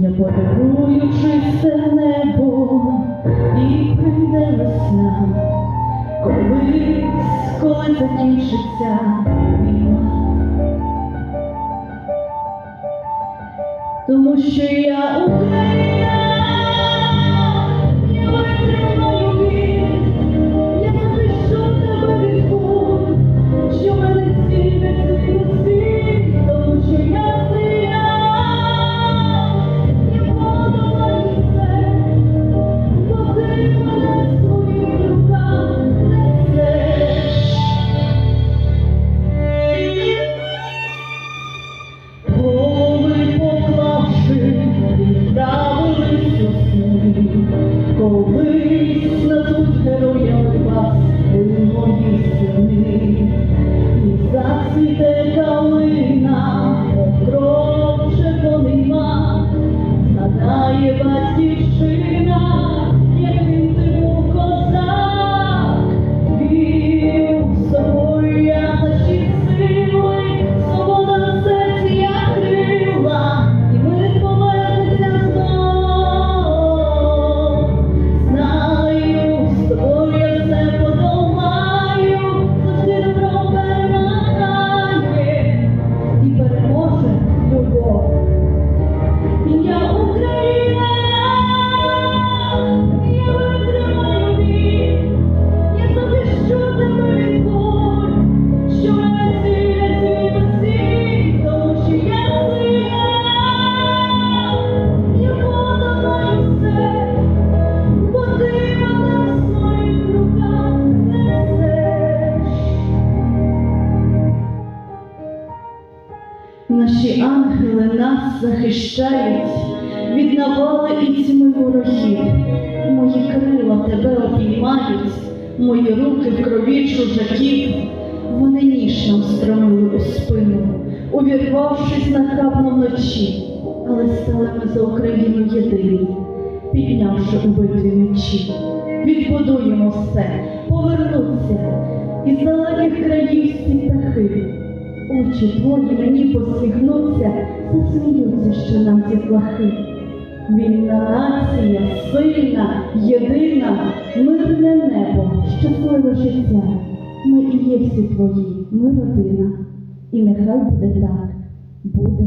я подарую чисте небо і прийде весна, колись, коли закінчиться війна. Тому що я Україна, see. Наші ангели нас захищають від навали і тьми ворогів. Мої крила тебе обіймають, мої руки в крові чужаків. Вони ніж нам стромили у спину, увірвавшись нахабно вночі, але стали ми за Україну єдині, піднявши у битві мечі. Відбудуємо все, повернуться із далеких країв всі птахи. Очі твої мені посміхнуться, засміються, що нам ті плахи. Вільна нація, сильна, єдина, мирне небо, щасливе життя. Ми і є всі твої, ми родина. І нехай буде так, буде